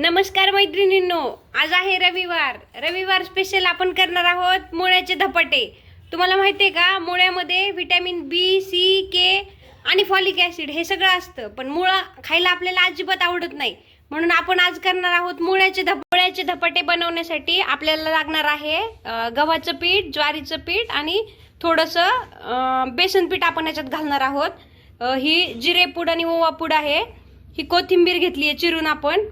नमस्कार मैत्रिणींनो आज आहे रविवार. रविवार स्पेशल आपण करणार आहोत मुळ्याचे धपाटे. तुम्हाला माहिती आहे का मुळ्यामध्ये व्हिटॅमिन बी सी के आणि फॉलिक ॲसिड हे सगळं असतं. पण मुळं खायला आपल्याला अजिबात आवडत नाही. म्हणून आपण आज करणार आहोत मुळ्याचे धपळ्याचे धपाटे बनवण्यासाठी आपल्याला लागणार आहे गव्हाचं पीठ ज्वारीचं पीठ आणि थोडंसं बेसन पीठ आपण याच्यात घालणार आहोत. ही जिरेपूड आणि ओवा पूड आहे. ही कोथिंबीर घेतली आहे चिरून आपण.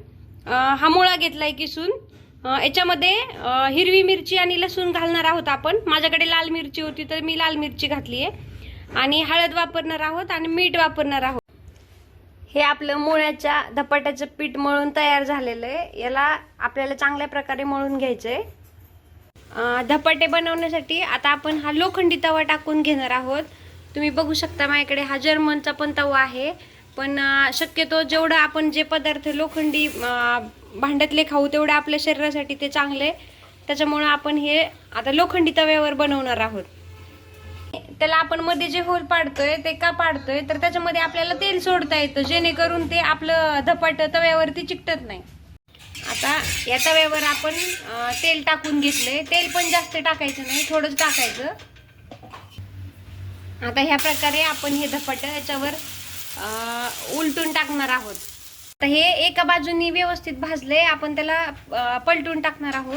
हा मुळा घेतलाय किसून. याच्यामध्ये हिरवी मिरची आणि लसूण घालणार आहोत आपण. माझ्याकडे लाल मिरची होती तर मी लाल मिरची घातली आहे. आणि हळद वापरणार आहोत आणि मीठ वापरणार आहोत. हे आपलं मुळ्याच्या धपाट्याचं पीठ मळून तयार झालेलं आहे. याला आपल्याला चांगल्या प्रकारे मळून घ्यायचं आहे धपाटे बनवण्यासाठी आता आपण हा लोखंडी तवा टाकून घेणार आहोत. तुम्ही बघू शकता माझ्याकडे हा जर्मनचा पण तवा आहे. पण शक्यतो जेवढं आपण जे पदार्थ लोखंडी भांड्यातले खाऊ तेवढं आपल्या शरीरासाठी ते चांगले. त्याच्यामुळं आपण हे आता लोखंडी तव्यावर बनवणार आहोत. त्याला आपण मध्ये जे होल पाडतोय ते का पाडतोय तर त्याच्यामध्ये आपल्याला तेल सोडता येतं. जेणेकरून ते आपलं धपाट तव्यावरती चिकटत नाही. आता या तव्यावर आपण तेल टाकून घेतलंय. तेल पण जास्त टाकायचं नाही थोडंच टाकायचं. आता ह्या प्रकारे आपण हे धपाट याच्यावर उलटून टाकणार आहोत. तर हे एका बाजूनी व्यवस्थित भाजले आपण त्याला पलटून टाकणार आहोत.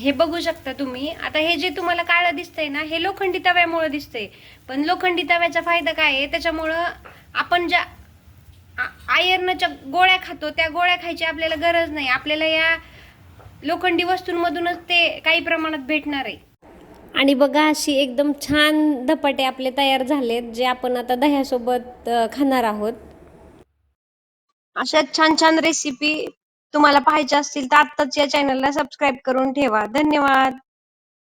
हे बघू शकता तुम्ही. आता हे जे तुम्हाला काळं दिसतंय ना हे लोखंडी तव्यामुळे दिसतंय. पण लोखंडी तव्याचा फायदा काय आहे? त्याच्यामुळं आपण ज्या आयर्नच्या गोळ्या खातो त्या गोळ्या खायची आपल्याला गरज नाही. आपल्याला या लोखंडी वस्तूंमधूनच ते काही प्रमाणात भेटणार आहे. आणि बघा अशी एकदम छान धपाटे आपले तयार झालेत जे आपण आता दह्यासोबत खाणार आहोत. अशा छान छान रेसिपी तुम्हाला पाहायच्या असतील तर आत्ताच या चॅनलला सबस्क्राईब करून ठेवा. धन्यवाद!